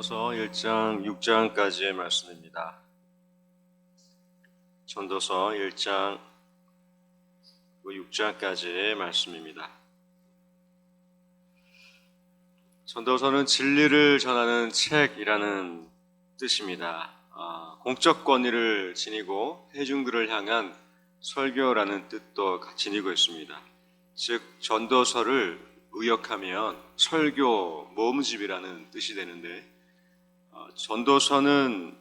전도서 1장 6장까지의 말씀입니다. 전도서 1장 6장까지의 말씀입니다. 전도서는 진리를 전하는 책이라는 뜻입니다. 아, 공적 권위를 지니고 대중들을 향한 설교라는 뜻도 지니고 있습니다. 즉 전도서를 의역하면 설교 모음집이라는 뜻이 되는데 어, 전도서는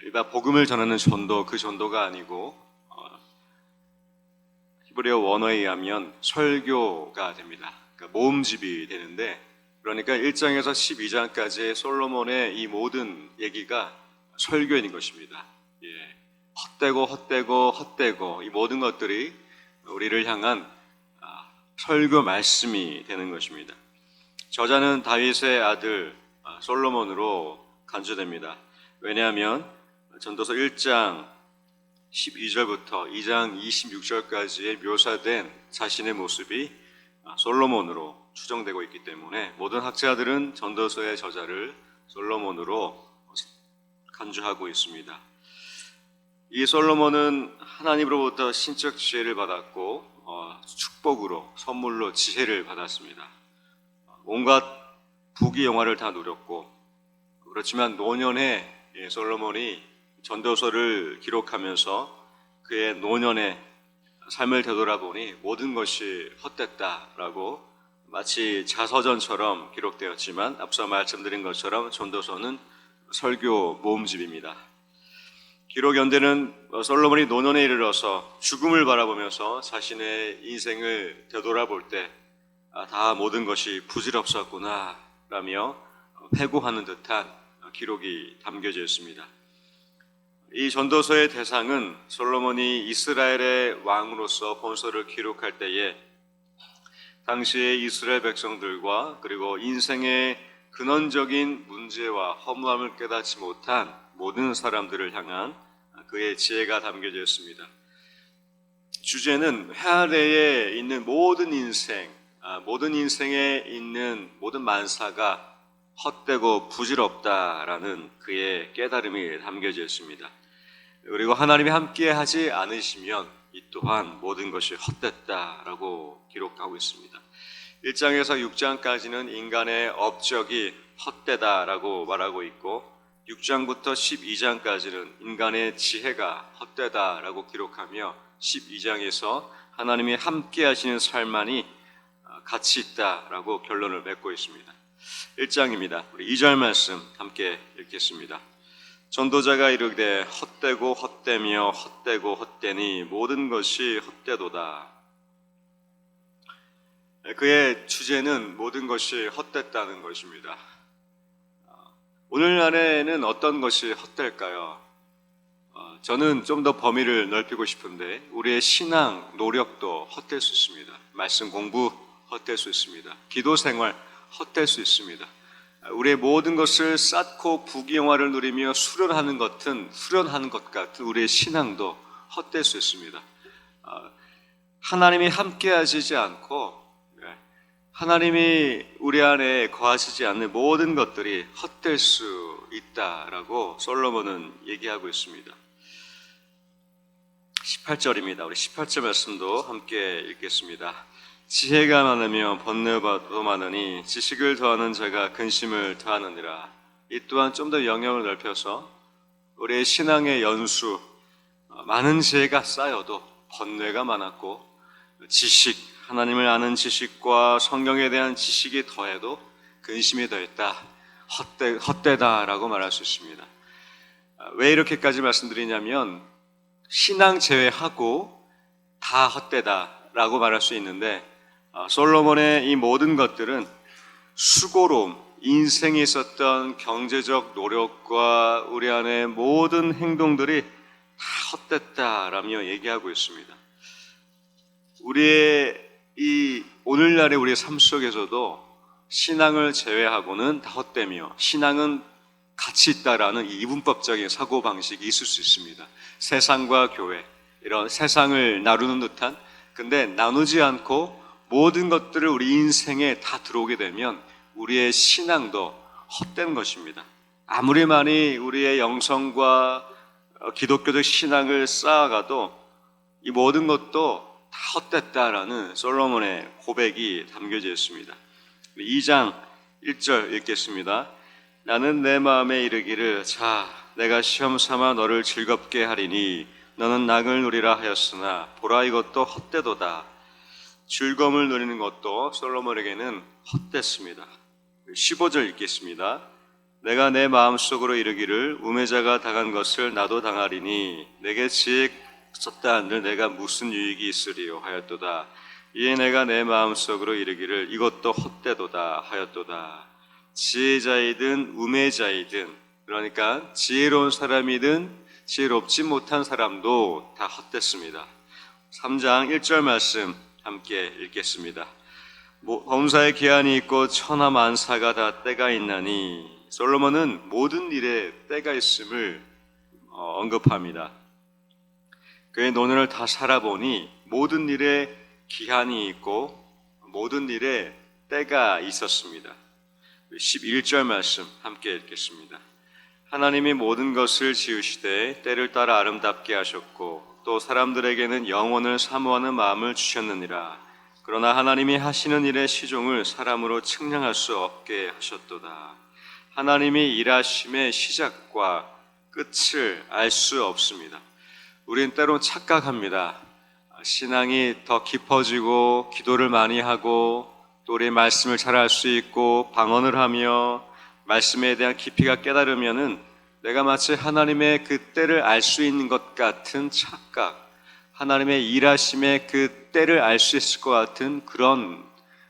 일반 복음을 전하는 전도 그 전도가 아니고 어, 히브리어 원어에 의하면 설교가 됩니다. 그러니까 모음집이 되는데 그러니까 1장에서 12장까지의 솔로몬의 이 모든 얘기가 설교인 것입니다. 예. 헛되고 헛되고 헛되고 이 모든 것들이 우리를 향한 아, 설교 말씀이 되는 것입니다. 저자는 다윗의 아들 아, 솔로몬으로 간주됩니다. 왜냐하면 전도서 1장 12절부터 2장 26절까지의 묘사된 자신의 모습이 아, 솔로몬으로 추정되고 있기 때문에 모든 학자들은 전도서의 저자를 솔로몬으로 간주하고 있습니다. 이 솔로몬은 하나님으로부터 신적 지혜를 받았고 어, 축복으로 선물로 지혜를 받았습니다. 온갖 부귀 영화를 다 누렸고 그렇지만 노년에 예, 솔로몬이 전도서를 기록하면서 그의 노년의 삶을 되돌아보니 모든 것이 헛됐다라고 마치 자서전처럼 기록되었지만 앞서 말씀드린 것처럼 전도서는 설교 모음집입니다. 기록 연대는 솔로몬이 노년에 이르러서 죽음을 바라보면서 자신의 인생을 되돌아볼 때 다 모든 것이 부질없었구나 라며 회고하는 듯한 기록이 담겨져 있습니다. 이 전도서의 대상은 솔로몬이 이스라엘의 왕으로서 본서를 기록할 때에 당시의 이스라엘 백성들과 그리고 인생의 근원적인 문제와 허무함을 깨닫지 못한 모든 사람들을 향한 그의 지혜가 담겨져 있습니다. 주제는 해 아래에 있는 모든 인생, 아, 모든 인생에 있는 모든 만사가 헛되고 부질없다라는 그의 깨달음이 담겨져 있습니다. 그리고 하나님이 함께 하지 않으시면 이 또한 모든 것이 헛됐다라고 기록하고 있습니다. 1장에서 6장까지는 인간의 업적이 헛되다라고 말하고 있고 6장부터 12장까지는 인간의 지혜가 헛되다라고 기록하며 12장에서 하나님이 함께 하시는 삶만이 가치 있다라고 결론을 맺고 있습니다. 1장입니다. 우리 2절 말씀 함께 읽겠습니다. 전도자가 이르되 헛되고 헛되며 헛되고 헛되니 모든 것이 헛되도다. 그의 주제는 모든 것이 헛됐다는 것입니다. 오늘날에는 어떤 것이 헛될까요? 어, 저는 좀 더 범위를 넓히고 싶은데 우리의 신앙 노력도 헛될 수 있습니다. 말씀 공부 헛될 수 있습니다. 기도 생활 헛될 수 있습니다. 우리의 모든 것을 쌓고 부귀영화를 누리며 수련하는 것은 수련하는 것 같은 우리의 신앙도 헛될 수 있습니다. 어, 하나님이 함께하시지 않고 하나님이 우리 안에 거하시지 않는 모든 것들이 헛될 수 있다라고 솔로몬은 얘기하고 있습니다. 18절입니다. 우리 18절 말씀도 함께 읽겠습니다. 지혜가 많으며 번뇌도 많으니 지식을 더하는 자가 근심을 더하느니라. 이 또한 좀 더 영역을 넓혀서 우리의 신앙의 연수 많은 지혜가 쌓여도 번뇌가 많았고 지식 하나님을 아는 지식과 성경에 대한 지식이 더해도 근심이 더했다. 헛되, 헛되다라고 말할 수 있습니다. 아, 왜 이렇게까지 말씀드리냐면 신앙 제외하고 다 헛되다라고 말할 수 있는데 아, 솔로몬의 이 모든 것들은 수고로움, 인생에 있었던 경제적 노력과 우리 안의 모든 행동들이 다 헛됐다라며 얘기하고 있습니다. 우리의 이 오늘날의 우리의 삶 속에서도 신앙을 제외하고는 다 헛되며 신앙은 가치 있다라는 이 이분법적인 사고 방식이 있을 수 있습니다. 세상과 교회 이런 세상을 나누는 듯한 근데 나누지 않고 모든 것들을 우리 인생에 다 들어오게 되면 우리의 신앙도 헛된 것입니다. 아무리 많이 우리의 영성과 어, 기독교적 신앙을 쌓아가도 이 모든 것도 다 헛됐다라는 솔로몬의 고백이 담겨져 있습니다. 2장 1절 읽겠습니다. 나는 내 마음에 이르기를 자 내가 시험 삼아 너를 즐겁게 하리니 너는 낙을 누리라 하였으나 보라 이것도 헛되도다. 즐거움을 누리는 것도 솔로몬에게는 헛됐습니다. 15절 읽겠습니다. 내가 내 마음속으로 이르기를 우매자가 당한 것을 나도 당하리니 내게 지혜 썼다 한들 내가 무슨 유익이 있으리요 하였도다. 이에 내가 내 마음속으로 이르기를 이것도 헛되도다 하였도다. 지혜자이든 우매자이든 그러니까 지혜로운 사람이든 지혜롭지 못한 사람도 다 헛됐습니다. 3장 1절 말씀 함께 읽겠습니다. 모- 범사의 기한이 있고 천하 만사가 다 때가 있나니 솔로몬은 모든 일에 때가 있음을 어, 언급합니다. 그의 노년을 다 살아보니 모든 일에 기한이 있고 모든 일에 때가 있었습니다. 11절 말씀 함께 읽겠습니다. 하나님이 모든 것을 지으시되 때를 따라 아름답게 하셨고 또 사람들에게는 영원을 사모하는 마음을 주셨느니라. 그러나 하나님이 하시는 일의 시종을 사람으로 측량할 수 없게 하셨도다. 하나님이 일하심의 시작과 끝을 알 수 없습니다. 우린 때론 착각합니다. 신앙이 더 깊어지고 기도를 많이 하고 또 우리 말씀을 잘 알 수 있고 방언을 하며 말씀에 대한 깊이가 깨달으면은 내가 마치 하나님의 그 때를 알 수 있는 것 같은 착각, 하나님의 일하심의 그 때를 알 수 있을 것 같은 그런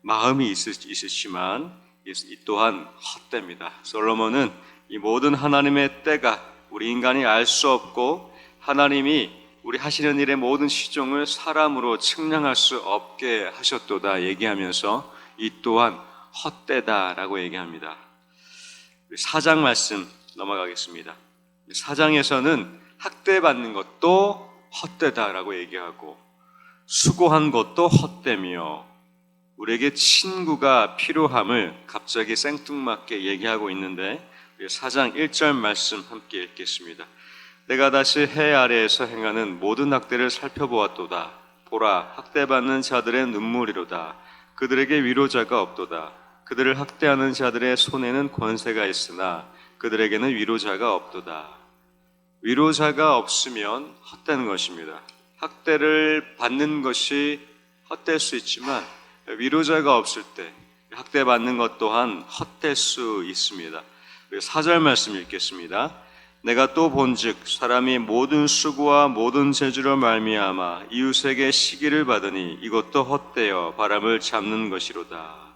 마음이 있을, 있으시만 이 또한 헛됩니다. 솔로몬은 이 모든 하나님의 때가 우리 인간이 알 수 없고 하나님이 우리 하시는 일의 모든 시종을 사람으로 측량할 수 없게 하셨도다 얘기하면서 이 또한 헛되다라고 얘기합니다. 사장 말씀 넘어가겠습니다. 사장에서는 학대받는 것도 헛되다라고 얘기하고 수고한 것도 헛되며 우리에게 친구가 필요함을 갑자기 생뚱맞게 얘기하고 있는데 사장 1절 말씀 함께 읽겠습니다. 내가 다시 해 아래에서 행하는 모든 학대를 살펴보았도다. 보라, 학대받는 자들의 눈물이로다. 그들에게 위로자가 없도다. 그들을 학대하는 자들의 손에는 권세가 있으나 그들에게는 위로자가 없도다. 위로자가 없으면 헛되는 것입니다. 학대를 받는 것이 헛될 수 있지만 위로자가 없을 때 학대받는 것 또한 헛될 수 있습니다. 사절 말씀 읽겠습니다. 내가 또 본즉 사람이 모든 수고와 모든 재주로 말미암아 이웃에게 시기를 받으니 이것도 헛되어 바람을 잡는 것이로다.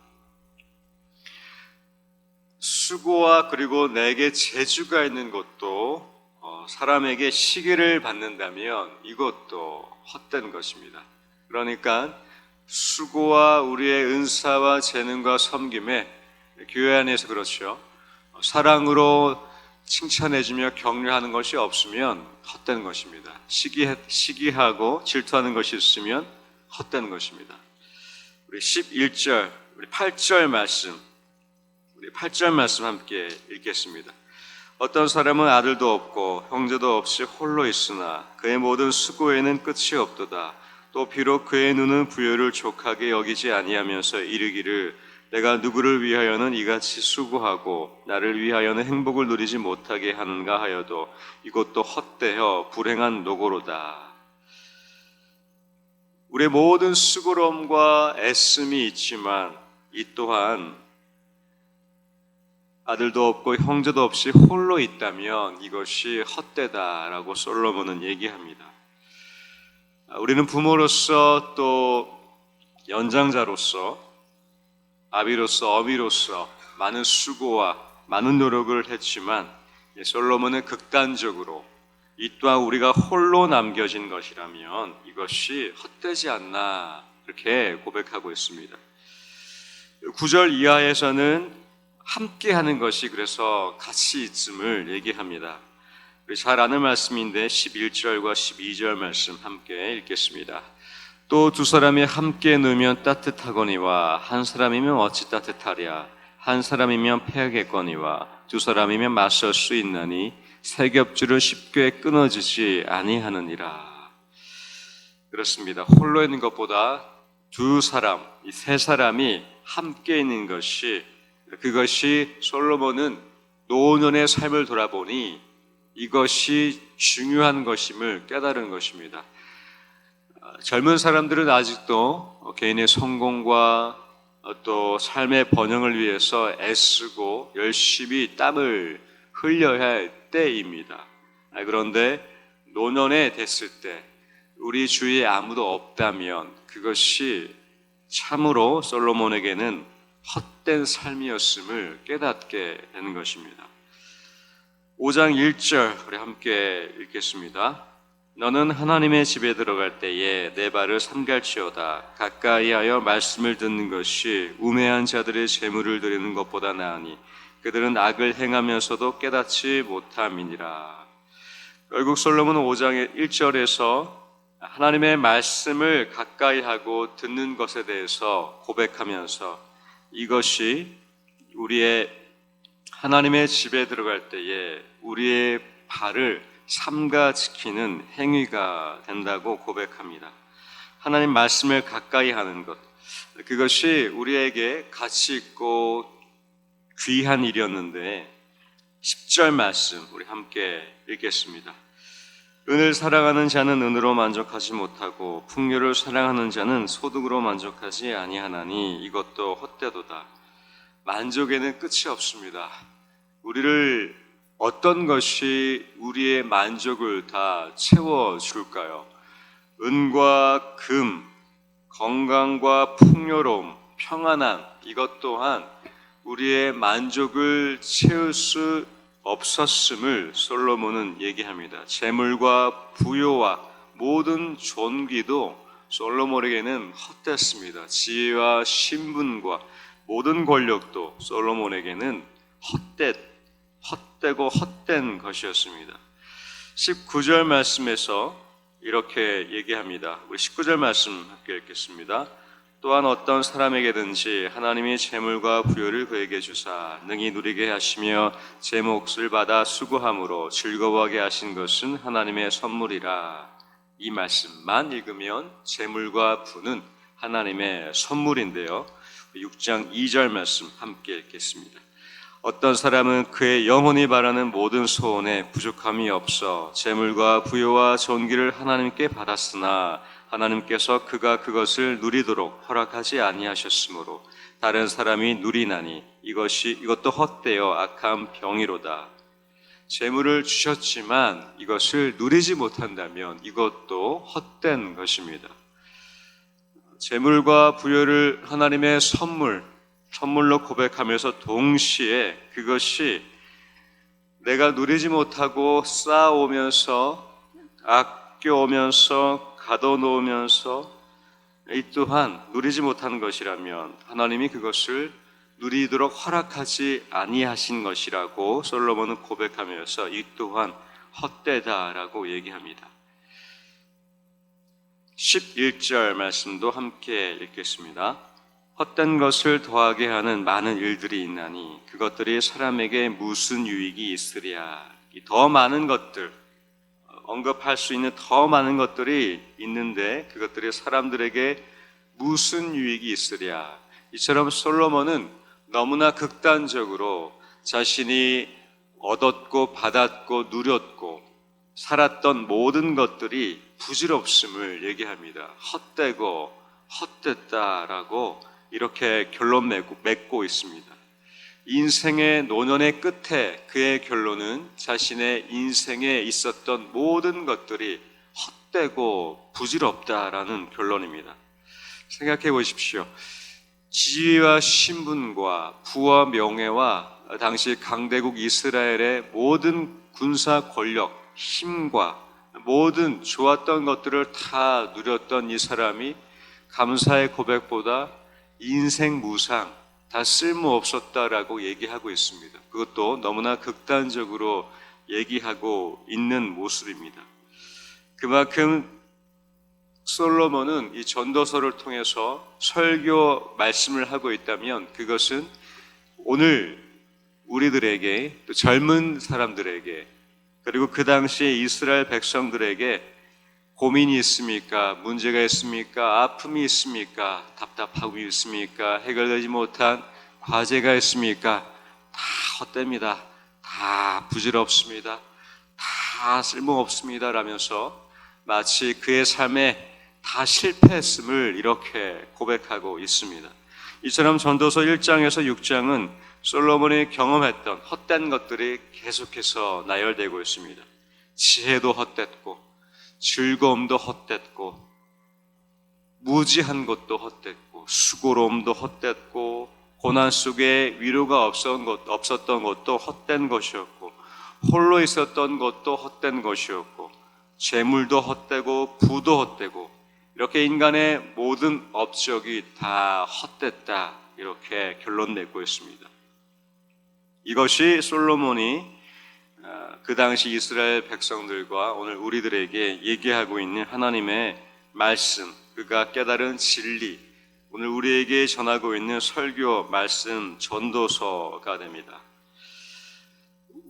수고와 그리고 내게 재주가 있는 것도 어, 사람에게 시기를 받는다면 이것도 헛된 것입니다. 그러니까 수고와 우리의 은사와 재능과 섬김에 교회 안에서 그렇죠. 사랑으로 칭찬해주며 격려하는 것이 없으면 헛된 것입니다. 시기, 시기하고 질투하는 것이 있으면 헛된 것입니다. 우리 11절, 우리 8절 말씀, 우리 8절 말씀 함께 읽겠습니다. 어떤 사람은 아들도 없고 형제도 없이 홀로 있으나 그의 모든 수고에는 끝이 없도다. 또 비록 그의 눈은 부여를 족하게 여기지 아니하면서 이르기를 내가 누구를 위하여는 이같이 수고하고 나를 위하여는 행복을 누리지 못하게 하는가 하여도 이것도 헛되어 불행한 노고로다. 우리의 모든 수고로움과 애씀이 있지만 이 또한 아들도 없고 형제도 없이 홀로 있다면 이것이 헛되다라고 솔로몬은 얘기합니다. 우리는 부모로서 또 연장자로서 아비로서 어미로서 많은 수고와 많은 노력을 했지만 솔로몬은 극단적으로 이 또한 우리가 홀로 남겨진 것이라면 이것이 헛되지 않나 이렇게 고백하고 있습니다. 9절 이하에서는 함께 하는 것이 그래서 같이 있음을 얘기합니다. 우리 잘 아는 말씀인데 11절과 12절 말씀 함께 읽겠습니다. 또 두 사람이 함께 누면 따뜻하거니와 한 사람이면 어찌 따뜻하랴 한 사람이면 패하겠거니와 두 사람이면 맞설 수 있나니 세 겹줄은 쉽게 끊어지지 아니하느니라. 그렇습니다. 홀로 있는 것보다 두 사람, 이 세 사람이 함께 있는 것이 그것이 솔로몬은 노년의 삶을 돌아보니 이것이 중요한 것임을 깨달은 것입니다. 아, 젊은 사람들은 아직도 개인의 성공과 또 삶의 번영을 위해서 애쓰고 열심히 땀을 흘려야 할 때입니다. 아, 그런데 노년에 됐을 때 우리 주위에 아무도 없다면 그것이 참으로 솔로몬에게는 헛된 삶이었음을 깨닫게 되는 것입니다. 5장 1절 우리 함께 읽겠습니다. 너는 하나님의 집에 들어갈 때에 내 발을 삼갈지어다 가까이하여 말씀을 듣는 것이 우매한 자들의 재물을 드리는 것보다 나으니 그들은 악을 행하면서도 깨닫지 못함이니라. 결국 솔로몬은 5장 1절에서 하나님의 말씀을 가까이 하고 듣는 것에 대해서 고백하면서 이것이 우리의 하나님의 집에 들어갈 때에 우리의 발을 삼가 지키는 행위가 된다고 고백합니다. 하나님 말씀을 가까이 하는 것. 그것이 우리에게 가치 있고 귀한 일이었는데 10절 말씀 우리 함께 읽겠습니다. 은을 사랑하는 자는 은으로 만족하지 못하고 풍요를 사랑하는 자는 소득으로 만족하지 아니하나니 이것도 헛되도다. 만족에는 끝이 없습니다. 우리를 어떤 것이 우리의 만족을 다 채워 줄까요? 은과 금, 건강과 풍요로움, 평안함 이것 또한 우리의 만족을 채울 수 없었음을 솔로몬은 얘기합니다. 재물과 부요와 모든 존귀도 솔로몬에게는 헛됐습니다. 지혜와 신분과 모든 권력도 솔로몬에게는 헛됐, 헛되고 헛된 것이었습니다. 19절 말씀에서 이렇게 얘기합니다. 우리 19절 말씀 함께 읽겠습니다. 또한 어떤 사람에게든지 하나님이 재물과 부여를 그에게 주사 능히 누리게 하시며 제 몫을 받아 수고함으로 즐거워하게 하신 것은 하나님의 선물이라. 이 말씀만 읽으면 재물과 부는 하나님의 선물인데요. 6장 2절 말씀 함께 읽겠습니다. 어떤 사람은 그의 영혼이 바라는 모든 소원에 부족함이 없어 재물과 부여와 존귀를 하나님께 받았으나 하나님께서 그가 그것을 누리도록 허락하지 아니하셨으므로 다른 사람이 누리나니 이것이 이것도 헛되어 악한 병이로다. 재물을 주셨지만 이것을 누리지 못한다면 이것도 헛된 것입니다. 재물과 부여를 하나님의 선물, 선물로 고백하면서 동시에 그것이 내가 누리지 못하고 쌓아오면서 아껴오면서 가둬놓으면서 이 또한 누리지 못하는 것이라면 하나님이 그것을 누리도록 허락하지 아니하신 것이라고 솔로몬은 고백하면서 이 또한 헛되다라고 얘기합니다. 11절 말씀도 함께 읽겠습니다. 헛된 것을 더하게 하는 많은 일들이 있나니 그것들이 사람에게 무슨 유익이 있으랴. 더 많은 것들, 언급할 수 있는 더 많은 것들이 있는데 그것들이 사람들에게 무슨 유익이 있으랴. 이처럼 솔로몬은 너무나 극단적으로 자신이 얻었고 받았고 누렸고 살았던 모든 것들이 부질없음을 얘기합니다. 헛되고 헛됐다라고 이렇게 결론 맺고, 있습니다. 인생의 노년의 끝에 그의 결론은 자신의 인생에 있었던 모든 것들이 헛되고 부질없다라는 결론입니다. 생각해 보십시오. 지위와 신분과 부와 명예와 당시 강대국 이스라엘의 모든 군사 권력, 힘과 모든 좋았던 것들을 다 누렸던 이 사람이 감사의 고백보다 인생 무상, 다 쓸모 없었다라고 얘기하고 있습니다. 그것도 너무나 극단적으로 얘기하고 있는 모습입니다. 그만큼 솔로몬은 이 전도서를 통해서 설교 말씀을 하고 있다면 그것은 오늘 우리들에게 또 젊은 사람들에게 그리고 그 당시에 이스라엘 백성들에게 고민이 있습니까? 문제가 있습니까? 아픔이 있습니까? 답답함이 있습니까? 해결되지 못한 과제가 있습니까? 다 헛됩니다. 다 부질없습니다. 다 쓸모없습니다. 라면서 마치 그의 삶에 다 실패했음을 이렇게 고백하고 있습니다. 이처럼 전도서 1장에서 6장은 솔로몬이 경험했던 헛된 것들이 계속해서 나열되고 있습니다. 지혜도 헛됐고, 즐거움도 헛됐고, 무지한 것도 헛됐고, 수고로움도 헛됐고, 고난 속에 위로가 없었던, 것도 헛된 것이었고, 홀로 있었던 것도 헛된 것이었고, 재물도 헛되고, 부도 헛되고, 이렇게 인간의 모든 업적이 다 헛됐다. 이렇게 결론 내고 있습니다. 이것이 솔로몬이 어, 그 당시 이스라엘 백성들과 오늘 우리들에게 얘기하고 있는 하나님의 말씀, 그가 깨달은 진리, 오늘 우리에게 전하고 있는 설교, 말씀, 전도서가 됩니다.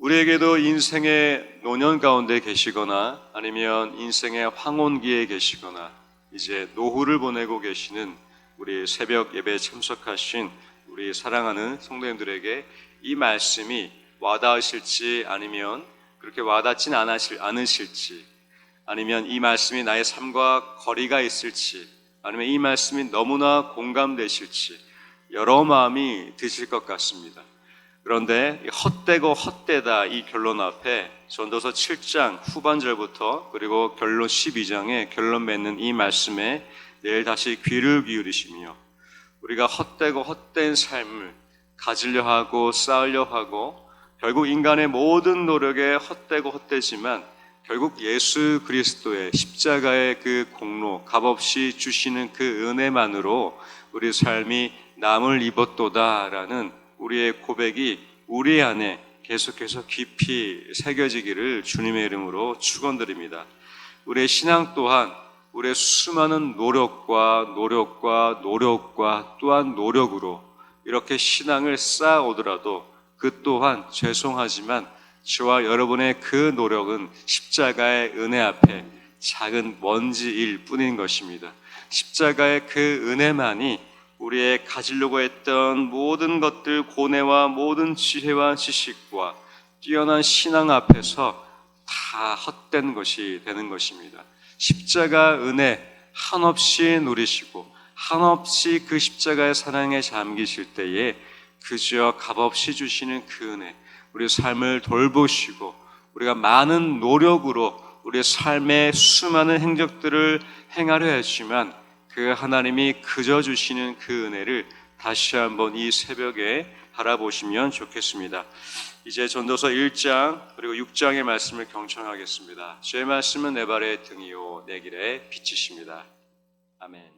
우리에게도 인생의 노년 가운데 계시거나 아니면 인생의 황혼기에 계시거나 이제 노후를 보내고 계시는 우리 새벽 예배에 참석하신 우리 사랑하는 성도님들에게 이 말씀이 와닿으실지 아니면 그렇게 와닿진 않으실, 않으실지 아니면 이 말씀이 나의 삶과 거리가 있을지 아니면 이 말씀이 너무나 공감되실지 여러 마음이 드실 것 같습니다. 그런데 헛되고 헛되다 이 결론 앞에 전도서 7장 후반절부터 그리고 결론 12장에 결론 맺는 이 말씀에 내일 다시 귀를 기울이시며 우리가 헛되고 헛된 삶을 가지려 하고 쌓으려 하고 결국 인간의 모든 노력에 헛되고 헛되지만 결국 예수 그리스도의 십자가의 그 공로 값없이 주시는 그 은혜만으로 우리 삶이 남을 입었도다라는 우리의 고백이 우리 안에 계속해서 깊이 새겨지기를 주님의 이름으로 축원드립니다. 우리의 신앙 또한 우리의 수많은 노력과 노력과 노력과 또한 노력으로 이렇게 신앙을 쌓아오더라도 그 또한 죄송하지만 저와 여러분의 그 노력은 십자가의 은혜 앞에 작은 먼지일 뿐인 것입니다. 십자가의 그 은혜만이 우리의 가지려고 했던 모든 것들, 고뇌와 모든 지혜와 지식과 뛰어난 신앙 앞에서 다 헛된 것이 되는 것입니다. 십자가 은혜 한없이 누리시고 한없이 그 십자가의 사랑에 잠기실 때에 그저 값없이 주시는 그 은혜, 우리 삶을 돌보시고 우리가 많은 노력으로 우리 삶의 수많은 행적들을 행하려 했지만 그 하나님이 그저 주시는 그 은혜를 다시 한번 이 새벽에 바라보시면 좋겠습니다. 이제 전도서 1장 그리고 6장의 말씀을 경청하겠습니다. 제 말씀은 내 발의 등이요 내 길의 빛이십니다. 아멘.